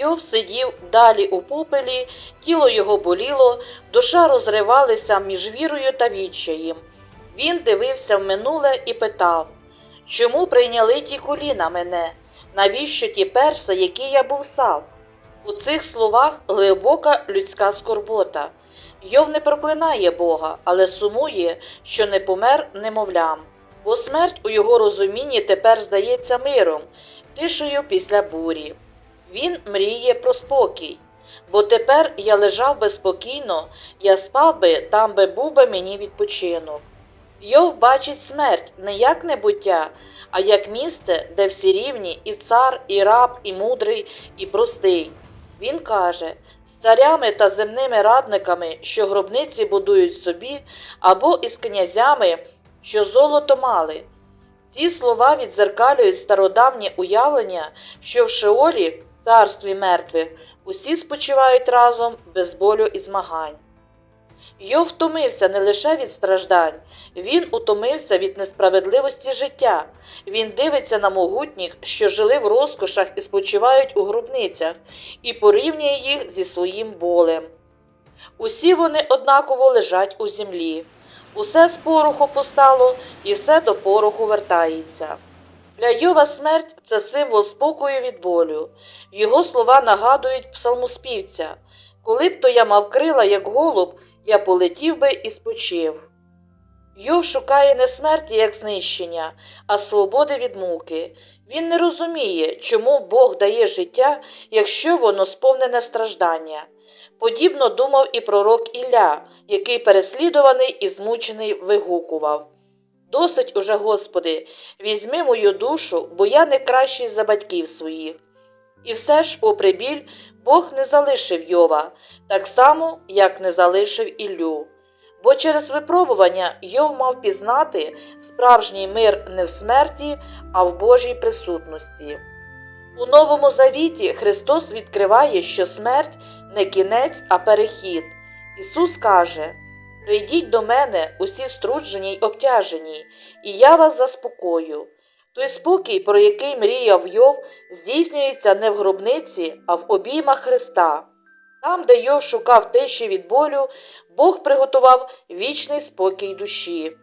Йов сидів далі у попелі, тіло його боліло, душа розривалася між вірою та відчаєм. Він дивився в минуле і питав Чому прийняли ті коліна мене? Навіщо ті перса, які я був сав? У цих словах глибока людська скорбота. Йов не проклинає Бога, але сумує, що не помер немовлям, бо смерть у його розумінні тепер здається миром, тишею після бурі. Він мріє про спокій, бо тепер я лежав би спокійно, я спав би, там би був би мені відпочинок. Йов бачить смерть не як небуття, а як місце, де всі рівні, і цар, і раб, і мудрий, і простий. Він каже з царями та земними радниками, що гробниці будують собі, або із князями, що золото мали. Ці слова відзеркалюють стародавнє уявлення, що в Шеолі, царстві мертвих, усі спочивають разом без болю і змагань. Йов втомився не лише від страждань, він утомився від несправедливості життя. Він дивиться на могутніх, що жили в розкошах і спочивають у гробницях, і порівнює їх зі своїм болем. Усі вони однаково лежать у землі. Усе з пороху постало, і все до пороху вертається. Для Йова смерть це символ спокою від болю. Його слова нагадують псалмоспівця. Коли б то я мав крила, як голуб, я полетів би і спочив. Йов шукає не смерті як знищення, а свободи від муки. Він не розуміє, чому Бог дає життя, якщо воно сповнене страждання. Подібно думав і пророк Ілля, який переслідуваний і змучений вигукував. Досить уже, Господи, візьми мою душу, бо я не кращий за батьків своїх. І все ж, попри біль, Бог не залишив Йова, так само, як не залишив Іллю. Бо через випробування Йов мав пізнати справжній мир не в смерті, а в Божій присутності. У Новому Завіті Христос відкриває, що смерть не кінець, а перехід. Ісус каже: Прийдіть до мене, усі струджені й обтяжені, і я вас заспокою. Той спокій, про який мріяв Йов, здійснюється не в гробниці, а в обіймах Христа. Там, де Йов шукав тиші від болю, Бог приготував вічний спокій душі.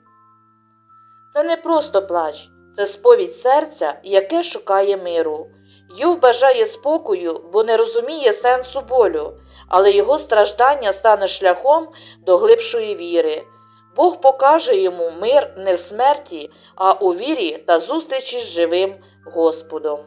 Це не просто плач, це сповідь серця, яке шукає миру. Йов бажає спокою, бо не розуміє сенсу болю, але його страждання стане шляхом до глибшої віри. Бог покаже йому мир не в смерті, а у вірі та зустрічі з живим Господом.